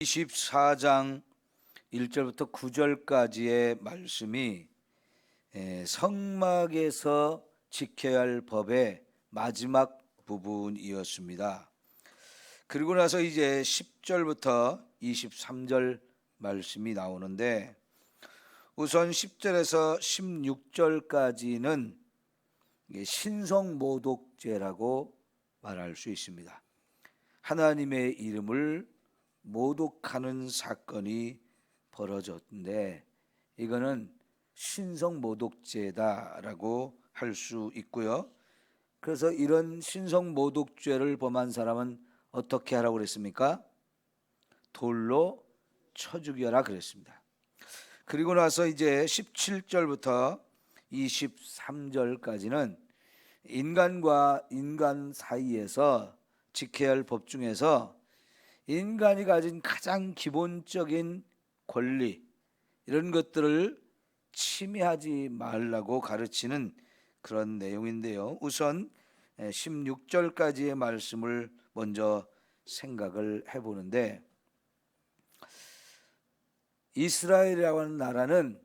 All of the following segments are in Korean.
24장 1절부터 9절까지의 말씀이 에, 성막에서 지켜야 할 법의 마지막 부분이었습니다. 그리고 나서 이제 10절부터 23절 말씀이 나오는데 우선 10절에서 16절까지는 신성 모독죄라고 말할 수 있습니다. 하나님의 이름을 모독하는 사건이 벌어졌는데 이거는 신성 모독죄다라고 할 수 있고요. 그래서 이런 신성 모독죄를 범한 사람은 어떻게 하라고 그랬습니까? 돌로 쳐 죽여라 그랬습니다. 그리고 나서 이제 17절부터 23절까지는 인간과 인간 사이에서 지켜야 할 법 중에서 인간이 가진 가장 기본적인 권리 이런 것들을 침해하지 말라고 가르치는 그런 내용인데요. 우선 16절까지의 말씀을 먼저 생각을 해보는데 이스라엘이라고 하는 나라는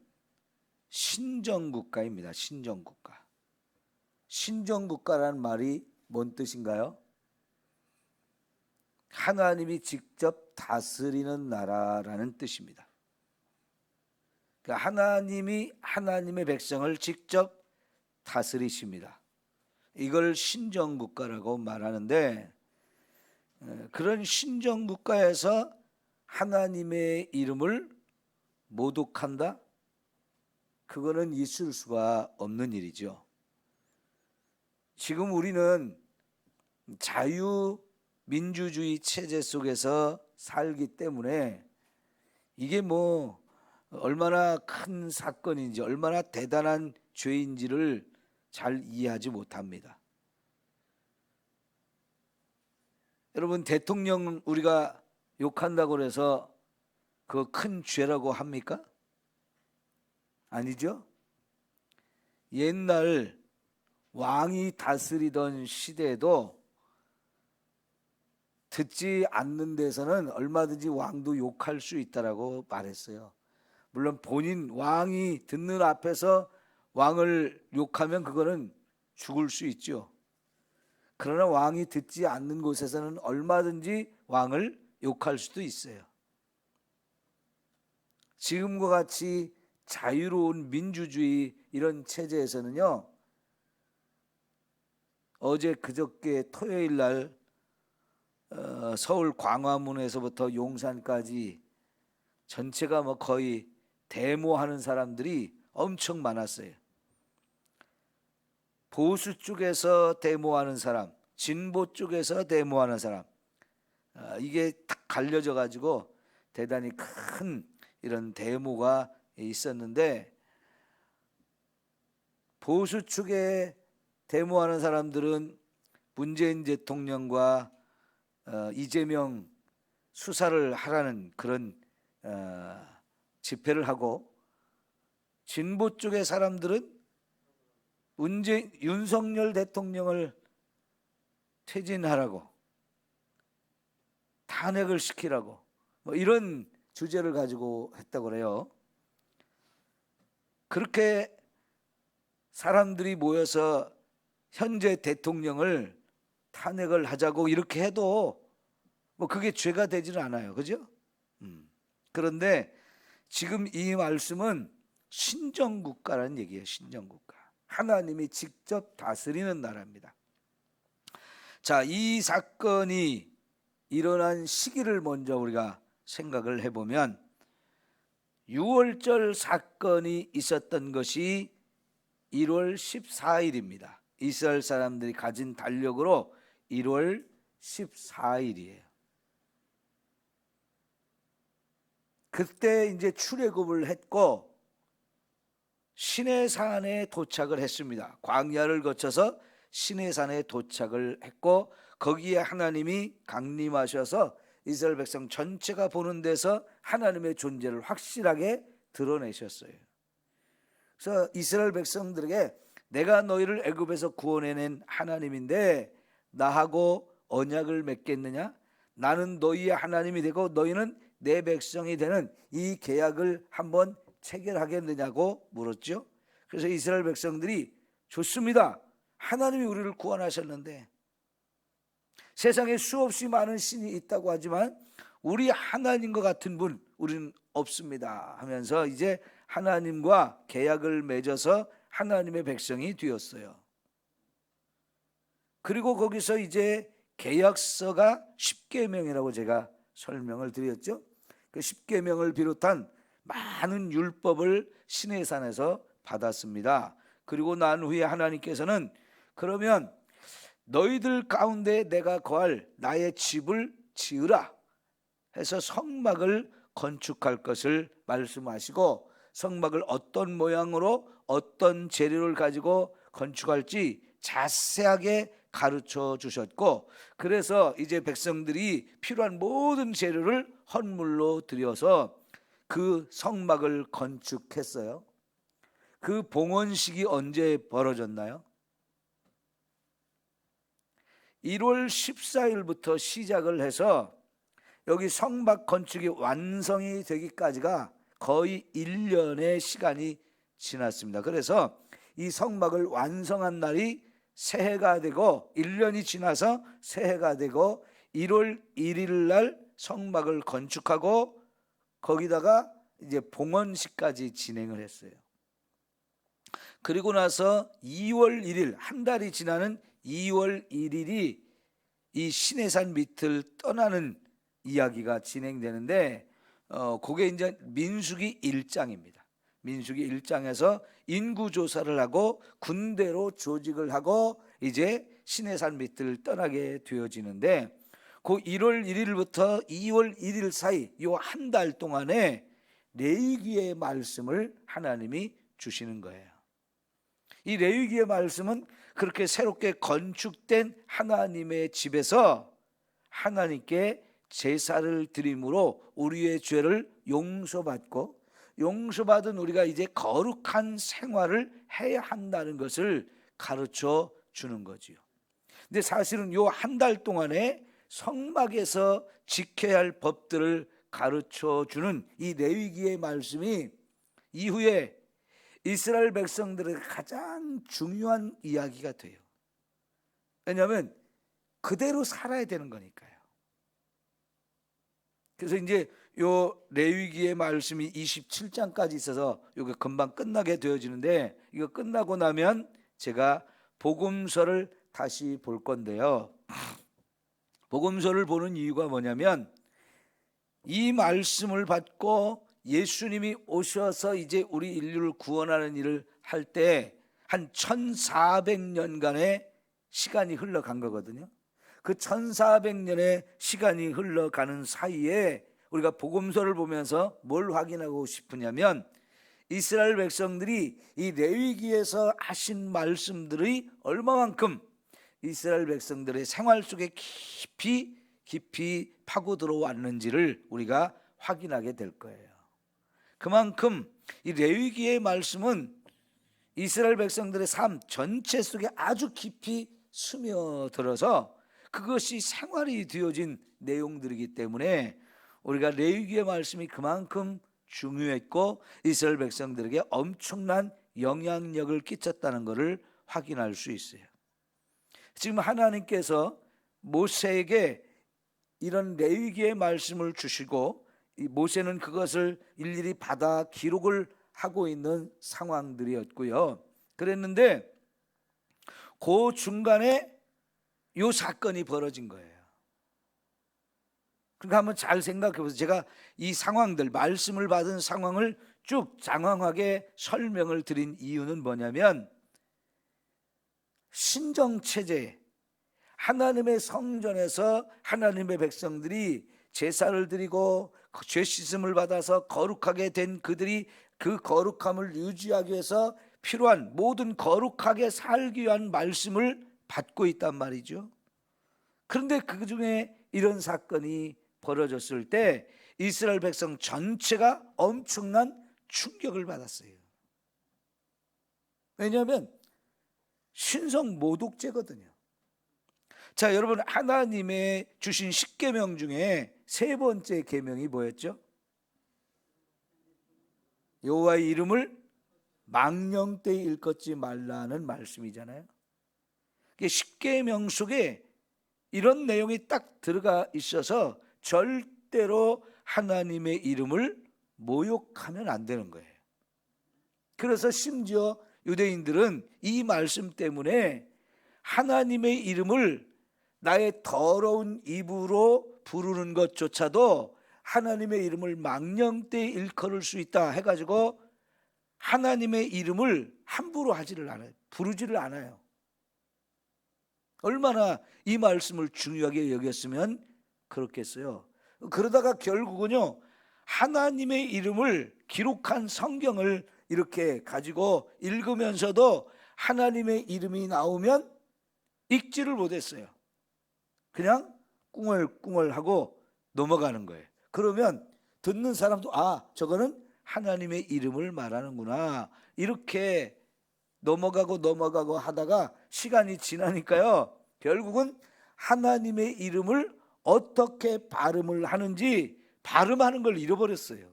신정국가입니다. 신정국가. 신정국가라는 말이 뭔 뜻인가요? 하나님이 직접 다스리는 나라라는 뜻입니다. 그러니까 하나님이 하나님의 백성을 직접 다스리십니다. 이걸 신정국가라고 말하는데 그런 신정국가에서 하나님의 이름을 모독한다? 그거는 있을 수가 없는 일이죠. 지금 우리는 자유 민주주의 체제 속에서 살기 때문에 이게 뭐 얼마나 큰 사건인지 얼마나 대단한 죄인지를 잘 이해하지 못합니다. 여러분 대통령 우리가 욕한다고 해서 그 큰 죄라고 합니까? 아니죠? 옛날 왕이 다스리던 시대에도 듣지 않는 데서는 얼마든지 왕도 욕할 수 있다라고 말했어요. 물론 본인 왕이 듣는 앞에서 왕을 욕하면 그거는 죽을 수 있죠. 그러나 왕이 듣지 않는 곳에서는 얼마든지 왕을 욕할 수도 있어요. 지금과 같이 자유로운 민주주의 이런 체제에서는요. 어제 그저께 토요일 날 어, 서울 광화문에서부터 용산까지 전체가 뭐 거의 데모하는 사람들이 엄청 많았어요. 보수 쪽에서 데모하는 사람, 진보 쪽에서 데모하는 사람, 어, 이게 딱 갈려져 가지고 대단히 큰 이런 데모가 있었는데 보수 쪽에 데모하는 사람들은 문재인 대통령과 어, 이재명 수사를 하라는 그런 어, 집회를 하고 진보 쪽의 사람들은 문재 윤석열 대통령을 퇴진하라고 탄핵을 시키라고 뭐 이런 주제를 가지고 했다고 그래요. 그렇게 사람들이 모여서 현재 대통령을 탄핵을 하자고 이렇게 해도 뭐 그게 죄가 되지는 않아요. 그죠? 음. 그런데 지금 이 말씀은 신정국가라는 얘기예요. 신정국가. 하나님이 직접 다스리는 나라입니다. 자, 이 사건이 일어난 시기를 먼저 우리가 생각을 해보면 6월절 사건이 있었던 것이 1월 14일입니다. 이스라엘 사람들이 가진 달력으로 1월 14일이에요. 그때 이제 출애굽을 했고 시내산에 도착을 했습니다. 광야를 거쳐서 시내산에 도착을 했고 거기에 하나님이 강림하셔서 이스라엘 백성 전체가 보는 데서 하나님의 존재를 확실하게 드러내셨어요. 그래서 이스라엘 백성들에게 내가 너희를 애굽에서 구원해낸 하나님인데 나하고 언약을 맺겠느냐? 나는 너희의 하나님이 되고 너희는 내 백성이 되는 이 계약을 한번 체결하겠느냐고 물었죠. 그래서 이스라엘 백성들이 좋습니다. 하나님이 우리를 구원하셨는데 세상에 수없이 많은 신이 있다고 하지만 우리 하나님과 같은 분 우리는 없습니다 하면서 이제 하나님과 계약을 맺어서 하나님의 백성이 되었어요. 그리고 거기서 이제 계약서가 십계명이라고 제가 설명을 드렸죠. 그 십계명을 비롯한 많은 율법을 시내산에서 받았습니다. 그리고 난 후에 하나님께서는 그러면 너희들 가운데 내가 거할 나의 집을 지으라 해서 성막을 건축할 것을 말씀하시고 성막을 어떤 모양으로 어떤 재료를 가지고 건축할지 자세하게 가르쳐 주셨고 그래서 이제 백성들이 필요한 모든 재료를 헌물로 들여서 그 성막을 건축했어요. 그 봉헌식이 언제 벌어졌나요? 1월 14일부터 시작을 해서 여기 성막 건축이 완성이 되기까지가 거의 1년의 시간이 지났습니다. 그래서 이 성막을 완성한 날이 새해가 되고 1년이 지나서 새해가 되고 1월 1일 날 성막을 건축하고 거기다가 이제 봉헌식까지 진행을 했어요. 그리고 나서 2월 1일 한 달이 지나는 2월 1일이 이 신해산 밑을 떠나는 이야기가 진행되는데 어 그게 이제 민수기 1장입니다. 민수기 1장에서 인구 조사를 하고 군대로 조직을 하고 이제 신해산 밑을 떠나게 되어지는데 그 1월 1일부터 2월 1일 사이 요 한 달 동안에 레위기의 말씀을 하나님이 주시는 거예요. 이 레위기의 말씀은 그렇게 새롭게 건축된 하나님의 집에서 하나님께 제사를 드림으로 우리의 죄를 용서받고 용서받은 우리가 이제 거룩한 생활을 해야 한다는 것을 가르쳐 주는 거지요. 근데 사실은 요 한 달 동안에 성막에서 지켜야 할 법들을 가르쳐 주는 이 레위기의 말씀이 이후에 이스라엘 백성들의 가장 중요한 이야기가 돼요. 왜냐하면 그대로 살아야 되는 거니까요. 그래서 이제 요 레위기의 말씀이 27장까지 있어서 이게 금방 끝나게 되어지는데 이거 끝나고 나면 제가 복음서를 다시 볼 건데요. 복음서를 보는 이유가 뭐냐면 이 말씀을 받고 예수님이 오셔서 이제 우리 인류를 구원하는 일을 할 때 한 1400년간의 시간이 흘러간 거거든요. 그 1400년의 시간이 흘러가는 사이에 우리가 복음서를 보면서 뭘 확인하고 싶으냐면 이스라엘 백성들이 이 레위기에서 하신 말씀들이 얼마만큼 이스라엘 백성들의 생활 속에 깊이 깊이 파고 들어왔는지를 우리가 확인하게 될 거예요. 그만큼 이 레위기의 말씀은 이스라엘 백성들의 삶 전체 속에 아주 깊이 스며들어서 그것이 생활이 되어진 내용들이기 때문에 우리가 레위기의 말씀이 그만큼 중요했고 이스라엘 백성들에게 엄청난 영향력을 끼쳤다는 것을 확인할 수 있어요. 지금 하나님께서 모세에게 이런 레위기의 말씀을 주시고 이 모세는 그것을 일일이 받아 기록을 하고 있는 상황들이었고요. 그랬는데 그 중간에 요 사건이 벌어진 거예요. 그러니까 한번 잘 생각해 보세요. 제가 이 상황들 말씀을 받은 상황을 쭉 장황하게 설명을 드린 이유는 뭐냐면 신정 체제 하나님의 성전에서 하나님의 백성들이 제사를 드리고 그죄 씻음을 받아서 거룩하게 된 그들이 그 거룩함을 유지하기 위해서 필요한 모든 거룩하게 살기 위한 말씀을 받고 있단 말이죠. 그런데 그 중에 이런 사건이 벌어졌을 때 이스라엘 백성 전체가 엄청난 충격을 받았어요. 왜냐하면 신성 모독죄거든요. 자, 여러분 하나님의 주신 십계명 중에 세 번째 계명이 뭐였죠? 여호와의 이름을 망령되이 일컫지 말라는 말씀이잖아요. 십계명 속에 이런 내용이 딱 들어가 있어서 절대로 하나님의 이름을 모욕하면 안 되는 거예요. 그래서 심지어 유대인들은 이 말씀 때문에 하나님의 이름을 나의 더러운 입으로 부르는 것조차도 하나님의 이름을 망령되이 일컬을 수 있다 해가지고 하나님의 이름을 함부로 하지를 않아요. 부르지를 않아요. 얼마나 이 말씀을 중요하게 여겼으면 그렇겠어요. 그러다가 결국은요, 하나님의 이름을 기록한 성경을 이렇게 가지고 읽으면서도 하나님의 이름이 나오면 읽지를 못했어요. 그냥 꿍얼꿍얼 하고 넘어가는 거예요. 그러면 듣는 사람도 아, 저거는 하나님의 이름을 말하는구나. 이렇게 넘어가고 넘어가고 하다가 시간이 지나니까요. 결국은 하나님의 이름을 어떻게 발음을 하는지 발음하는 걸 잃어버렸어요.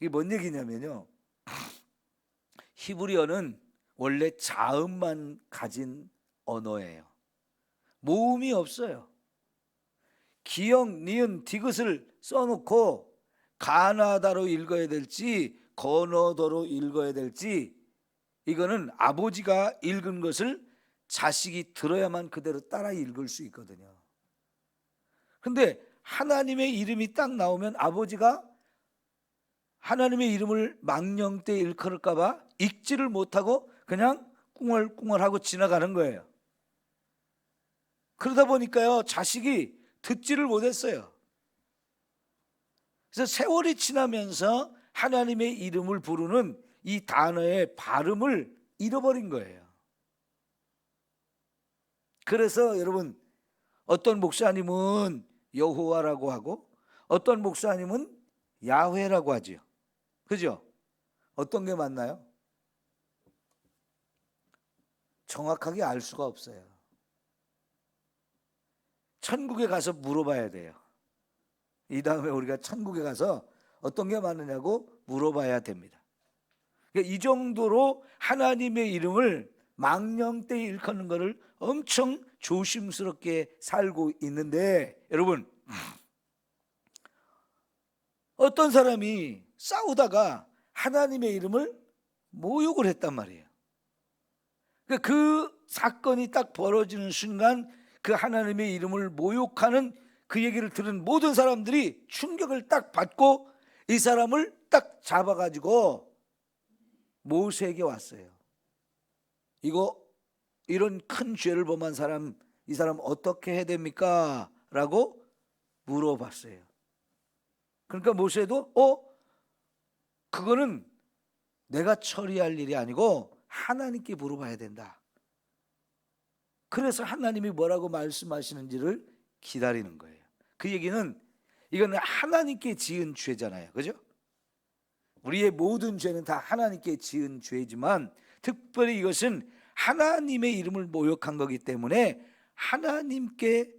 이게 뭔 얘기냐면요. 히브리어는 원래 자음만 가진 언어예요. 모음이 없어요. 기역, 니은, 디귿을 써놓고 가나다로 읽어야 될지 건어도로 읽어야 될지 이거는 아버지가 읽은 것을 자식이 들어야만 그대로 따라 읽을 수 있거든요. 근데 하나님의 이름이 딱 나오면 아버지가 하나님의 이름을 망령 때 일컬을까봐 읽지를 못하고 그냥 꿍얼꿍얼하고 지나가는 거예요. 그러다 보니까요, 자식이 듣지를 못했어요. 그래서 세월이 지나면서 하나님의 이름을 부르는 이 단어의 발음을 잃어버린 거예요. 그래서 여러분, 어떤 목사님은 여호와라고 하고 어떤 목사님은 야훼라고 하지요. 그죠? 어떤 게 맞나요? 정확하게 알 수가 없어요. 천국에 가서 물어봐야 돼요. 이 다음에 우리가 천국에 가서 어떤 게 맞느냐고 물어봐야 됩니다. 그러니까 이 정도로 하나님의 이름을 망령 때 일컫는 것을 엄청 조심스럽게 살고 있는데 여러분 어떤 사람이 싸우다가 하나님의 이름을 모욕을 했단 말이에요. 그러니까 그 사건이 딱 벌어지는 순간 그 하나님의 이름을 모욕하는 그 얘기를 들은 모든 사람들이 충격을 딱 받고 이 사람을 딱 잡아가지고 모세에게 왔어요. 이거 이런 큰 죄를 범한 사람 이 사람 어떻게 해야 됩니까? 라고 물어봤어요. 그러니까 모세도 어 그거는 내가 처리할 일이 아니고 하나님께 물어봐야 된다. 그래서 하나님이 뭐라고 말씀하시는지를 기다리는 거예요. 그 얘기는 이거는 하나님께 지은 죄잖아요. 그죠? 우리의 모든 죄는 다 하나님께 지은 죄지만 특별히 이것은 하나님의 이름을 모욕한 거기 때문에 하나님께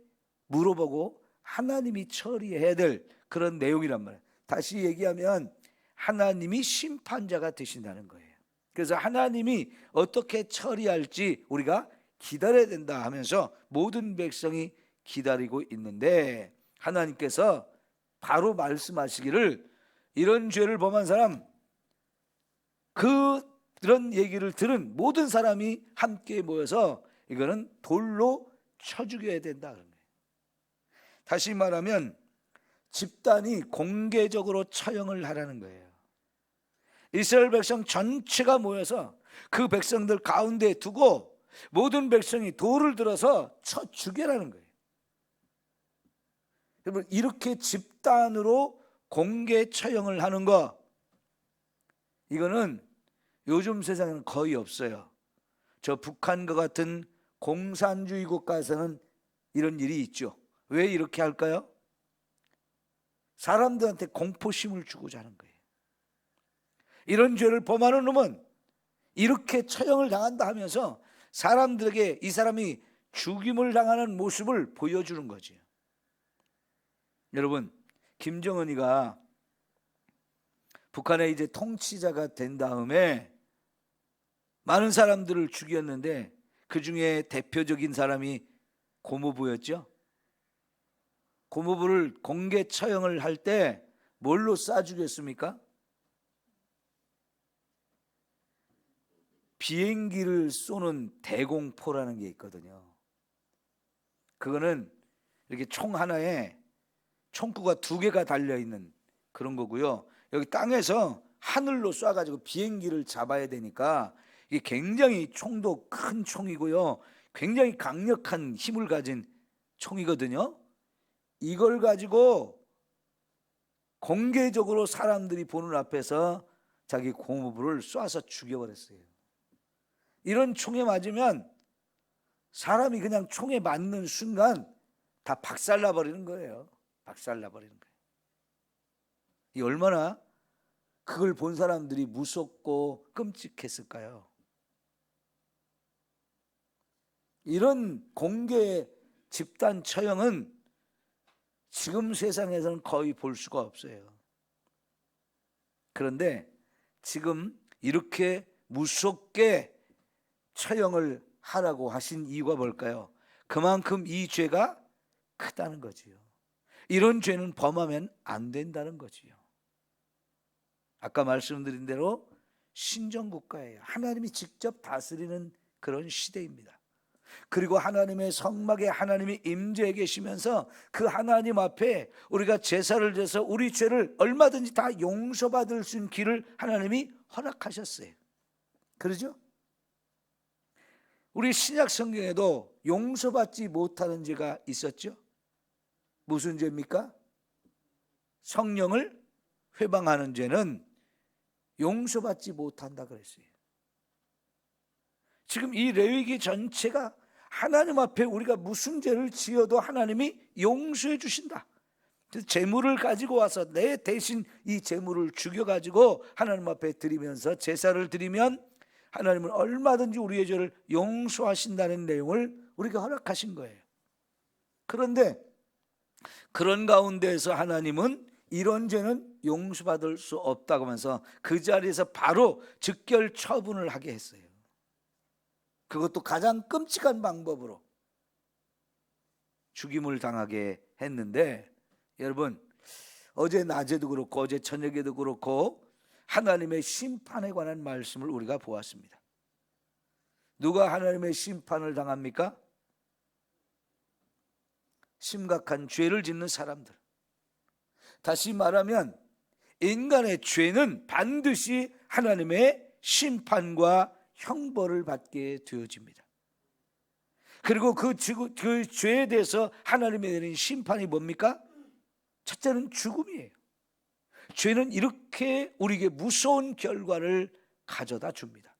물어보고 하나님이 처리해야 될 그런 내용이란 말이에요. 다시 얘기하면 하나님이 심판자가 되신다는 거예요. 그래서 하나님이 어떻게 처리할지 우리가 기다려야 된다 하면서 모든 백성이 기다리고 있는데 하나님께서 바로 말씀하시기를 이런 죄를 범한 사람 그 그런 얘기를 들은 모든 사람이 함께 모여서 이거는 돌로 쳐 죽여야 된다. 다시 말하면 집단이 공개적으로 처형을 하라는 거예요. 이스라엘 백성 전체가 모여서 그 백성들 가운데 두고 모든 백성이 돌을 들어서 쳐 죽여라는 거예요. 여러분 이렇게 집단으로 공개 처형을 하는 거 이거는 요즘 세상에는 거의 없어요. 저 북한과 같은 공산주의 국가에서는 이런 일이 있죠. 왜 이렇게 할까요? 사람들한테 공포심을 주고자 하는 거예요. 이런 죄를 범하는 놈은 이렇게 처형을 당한다 하면서 사람들에게 이 사람이 죽임을 당하는 모습을 보여주는 거지. 여러분 김정은이가 북한의 이제 통치자가 된 다음에 많은 사람들을 죽였는데 그 중에 대표적인 사람이 고모부였죠. 고모부를 공개 처형을 할 때 뭘로 쏴 죽였습니까? 비행기를 쏘는 대공포라는 게 있거든요. 그거는 이렇게 총 하나에 총구가 두 개가 달려 있는 그런 거고요. 여기 땅에서 하늘로 쏴가지고 비행기를 잡아야 되니까 이게 굉장히 총도 큰 총이고요. 굉장히 강력한 힘을 가진 총이거든요. 이걸 가지고 공개적으로 사람들이 보는 앞에서 자기 고모부를 쏴서 죽여버렸어요. 이런 총에 맞으면 사람이 그냥 총에 맞는 순간 다 박살나 버리는 거예요. 박살나 버리는 거예요. 이 얼마나 그걸 본 사람들이 무섭고 끔찍했을까요? 이런 공개 집단 처형은 지금 세상에서는 거의 볼 수가 없어요. 그런데 지금 이렇게 무섭게 처형을 하라고 하신 이유가 뭘까요? 그만큼 이 죄가 크다는 거지요. 이런 죄는 범하면 안 된다는 거지요. 아까 말씀드린 대로 신정국가예요. 하나님이 직접 다스리는 그런 시대입니다. 그리고 하나님의 성막에 하나님이 임재해 계시면서 그 하나님 앞에 우리가 제사를 드려서 우리 죄를 얼마든지 다 용서받을 수 있는 길을 하나님이 허락하셨어요. 그러죠? 우리 신약 성경에도 용서받지 못하는 죄가 있었죠? 무슨 죄입니까? 성령을 회방하는 죄는 용서받지 못한다 그랬어요. 지금 이 레위기 전체가 하나님 앞에 우리가 무슨 죄를 지어도 하나님이 용서해 주신다. 재물을 가지고 와서 내 대신 이 재물을 죽여 가지고 하나님 앞에 드리면서 제사를 드리면 하나님은 얼마든지 우리의 죄를 용서하신다는 내용을 우리가 허락하신 거예요. 그런데 그런 가운데에서 하나님은 이런 죄는 용서받을 수 없다고 하면서 그 자리에서 바로 즉결 처분을 하게 했어요. 그것도 가장 끔찍한 방법으로 죽임을 당하게 했는데 여러분 어제 낮에도 그렇고 어제 저녁에도 그렇고 하나님의 심판에 관한 말씀을 우리가 보았습니다. 누가 하나님의 심판을 당합니까? 심각한 죄를 짓는 사람들. 다시 말하면 인간의 죄는 반드시 하나님의 심판과 형벌을 받게 되어집니다. 그리고 그, 지구- 그 죄에 대해서 하나님이 내린 심판이 뭡니까? 첫째는 죽음이에요. 죄는 이렇게 우리에게 무서운 결과를 가져다 줍니다.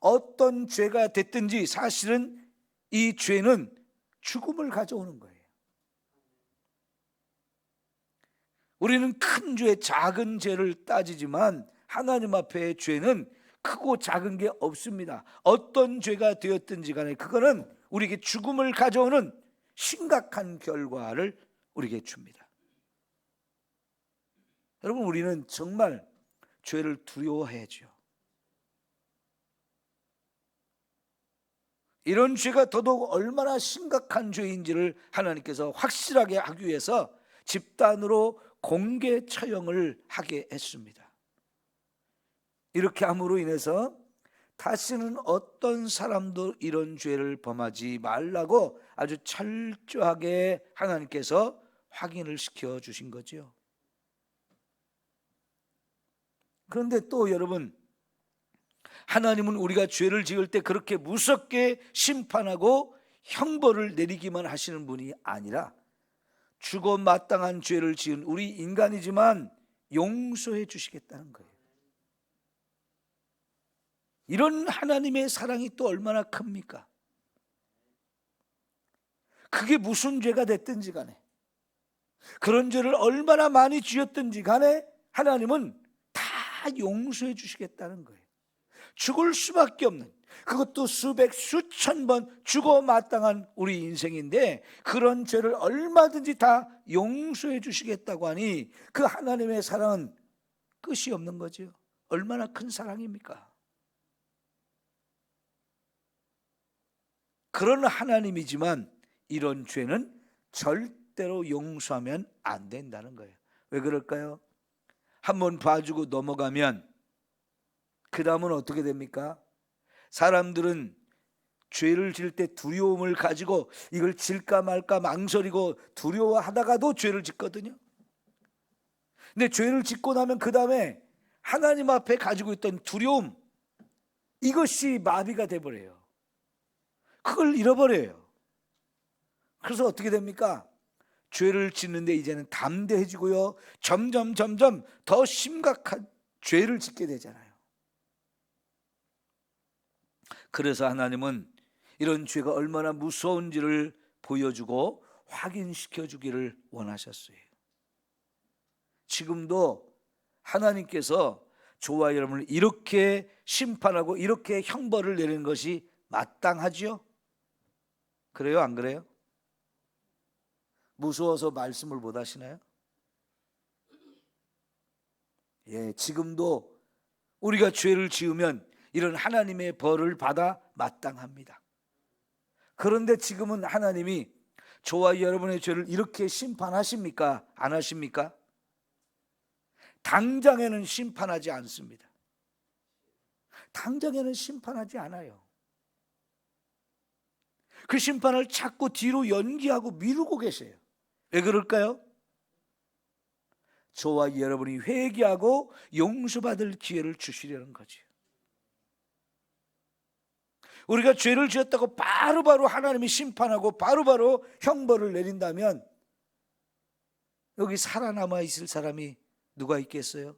어떤 죄가 됐든지 사실은 이 죄는 죽음을 가져오는 거예요. 우리는 큰 죄, 작은 죄를 따지지만 하나님 앞에 죄는 크고 작은 게 없습니다. 어떤 죄가 되었든지 간에 그거는 우리에게 죽음을 가져오는 심각한 결과를 우리에게 줍니다. 여러분 우리는 정말 죄를 두려워해야죠. 이런 죄가 더더욱 얼마나 심각한 죄인지를 하나님께서 확실하게 하기 위해서 집단으로 공개 처형을 하게 했습니다. 이렇게 함으로 인해서 다시는 어떤 사람도 이런 죄를 범하지 말라고 아주 철저하게 하나님께서 확인을 시켜 주신 거죠. 그런데 또 여러분 하나님은 우리가 죄를 지을 때 그렇게 무섭게 심판하고 형벌을 내리기만 하시는 분이 아니라 죽어 마땅한 죄를 지은 우리 인간이지만 용서해 주시겠다는 거예요. 이런 하나님의 사랑이 또 얼마나 큽니까? 그게 무슨 죄가 됐든지 간에 그런 죄를 얼마나 많이 지었든지 간에 하나님은 다 용서해 주시겠다는 거예요. 죽을 수밖에 없는 그것도 수백 수천 번 죽어 마땅한 우리 인생인데 그런 죄를 얼마든지 다 용서해 주시겠다고 하니 그 하나님의 사랑은 끝이 없는 거죠. 얼마나 큰 사랑입니까? 그런 하나님이지만 이런 죄는 절대로 용서하면 안 된다는 거예요. 왜 그럴까요? 한번 봐주고 넘어가면 그 다음은 어떻게 됩니까? 사람들은 죄를 질 때 두려움을 가지고 이걸 질까 말까 망설이고 두려워하다가도 죄를 짓거든요. 근데 죄를 짓고 나면 그 다음에 하나님 앞에 가지고 있던 두려움 이것이 마비가 돼 버려요. 그걸 잃어버려요. 그래서 어떻게 됩니까? 죄를 짓는데 이제는 담대해지고요. 점점 점점 더 심각한 죄를 짓게 되잖아요. 그래서 하나님은 이런 죄가 얼마나 무서운지를 보여주고 확인시켜 주기를 원하셨어요. 지금도 하나님께서 저와 여러분을 이렇게 심판하고 이렇게 형벌을 내리는 것이 마땅하지요? 그래요? 안 그래요? 무서워서 말씀을 못 하시나요? 예, 지금도 우리가 죄를 지으면 이런 하나님의 벌을 받아 마땅합니다. 그런데 지금은 하나님이 저와 여러분의 죄를 이렇게 심판하십니까? 안 하십니까? 당장에는 심판하지 않습니다. 당장에는 심판하지 않아요. 그 심판을 자꾸 뒤로 연기하고 미루고 계세요. 왜 그럴까요? 저와 여러분이 회개하고 용서받을 기회를 주시려는 거죠. 우리가 죄를 지었다고 바로바로 하나님이 심판하고 바로 바로 형벌을 내린다면 여기 살아남아 있을 사람이 누가 있겠어요?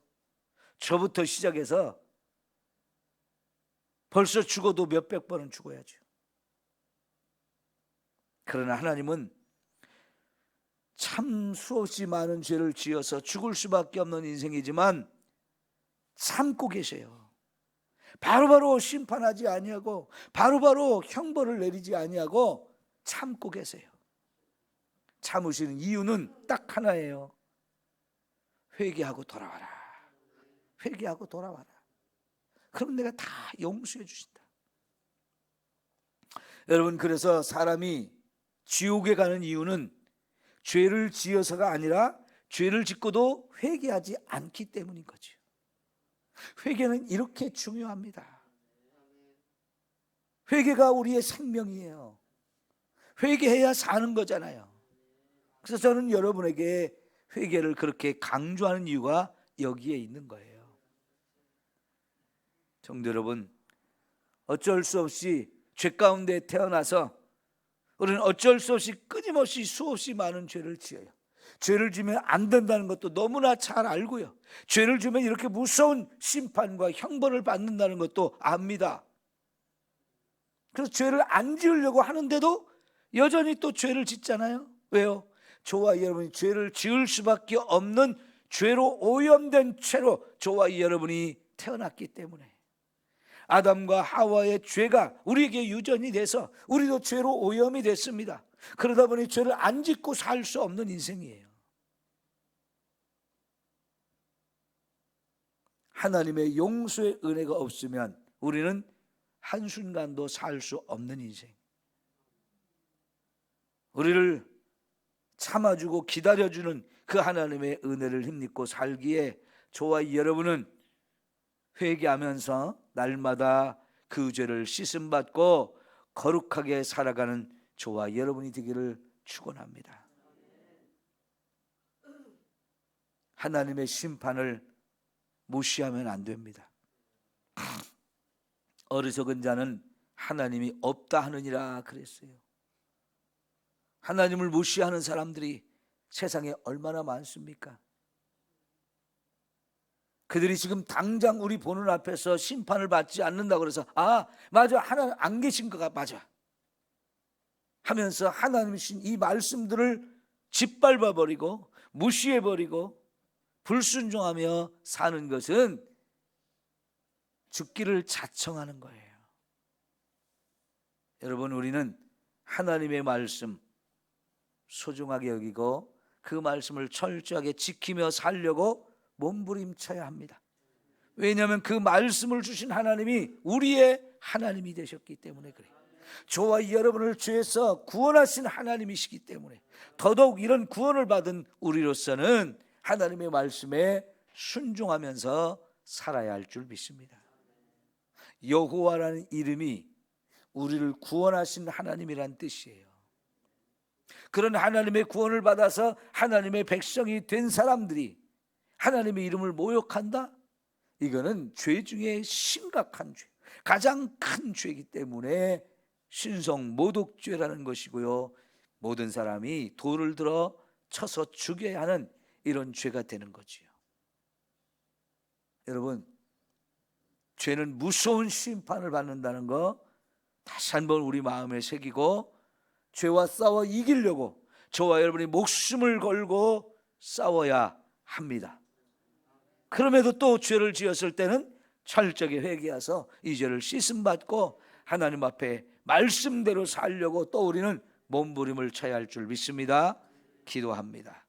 저부터 시작해서 벌써 죽어도 몇백 번은 죽어야죠. 그러나 하나님은 참 수없이 많은 죄를 지어서 죽을 수밖에 없는 인생이지만 참고 계세요. 바로바로 심판하지 아니하고 바로 바로 형벌을 내리지 아니하고 참고 계세요. 참으시는 이유는 딱 하나예요. 회개하고 돌아와라. 회개하고 돌아와라. 그럼 내가 다 용서해 주신다. 여러분 그래서 사람이 지옥에 가는 이유는 죄를 지어서가 아니라 죄를 짓고도 회개하지 않기 때문인 거죠. 회개는 이렇게 중요합니다. 회개가 우리의 생명이에요. 회개해야 사는 거잖아요. 그래서 저는 여러분에게 회개를 그렇게 강조하는 이유가 여기에 있는 거예요. 성도 여러분, 어쩔 수 없이 죄 가운데 태어나서 우리는 어쩔 수 없이 끊임없이 수없이 많은 죄를 지어요. 죄를 지면 안 된다는 것도 너무나 잘 알고요. 죄를 지면 이렇게 무서운 심판과 형벌을 받는다는 것도 압니다. 그래서 죄를 안 지으려고 하는데도 여전히 또 죄를 짓잖아요. 왜요? 저와 여러분이 죄를 지을 수밖에 없는 죄로 오염된 죄로 저와 여러분이 태어났기 때문에 아담과 하와의 죄가 우리에게 유전이 돼서 우리도 죄로 오염이 됐습니다. 그러다 보니 죄를 안 짓고 살 수 없는 인생이에요. 하나님의 용서의 은혜가 없으면 우리는 한순간도 살 수 없는 인생. 우리를 참아주고 기다려주는 그 하나님의 은혜를 힘입고 살기에 저와 여러분은 회개하면서 날마다 그 죄를 씻음 받고 거룩하게 살아가는 저와 여러분이 되기를 축원합니다. 하나님의 심판을 무시하면 안 됩니다. 어리석은 자는 하나님이 없다 하느니라 그랬어요. 하나님을 무시하는 사람들이 세상에 얼마나 많습니까? 그들이 지금 당장 우리 보는 앞에서 심판을 받지 않는다 그래서 아 맞아 하나님 안 계신 거가 맞아 하면서 하나님이신 이 말씀들을 짓밟아 버리고 무시해 버리고 불순종하며 사는 것은 죽기를 자청하는 거예요. 여러분 우리는 하나님의 말씀 소중하게 여기고 그 말씀을 철저하게 지키며 살려고 몸부림쳐야 합니다. 왜냐하면 그 말씀을 주신 하나님이 우리의 하나님이 되셨기 때문에 그래요. 저와 여러분을 죄에서 구원하신 하나님이시기 때문에 더더욱 이런 구원을 받은 우리로서는 하나님의 말씀에 순종하면서 살아야 할 줄 믿습니다. 여호와라는 이름이 우리를 구원하신 하나님이란 뜻이에요. 그런 하나님의 구원을 받아서 하나님의 백성이 된 사람들이 하나님의 이름을 모욕한다? 이거는 죄 중에 심각한 죄, 가장 큰 죄이기 때문에 신성 모독죄라는 것이고요. 모든 사람이 돌을 들어 쳐서 죽여야 하는 이런 죄가 되는 거지요. 여러분, 죄는 무서운 심판을 받는다는 거 다시 한번 우리 마음에 새기고 죄와 싸워 이기려고 저와 여러분이 목숨을 걸고 싸워야 합니다. 그럼에도 또 죄를 지었을 때는 철저하게 회개해서 이 죄를 씻음 받고 하나님 앞에 말씀대로 살려고 또 우리는 몸부림을 쳐야 할 줄 믿습니다. 기도합니다.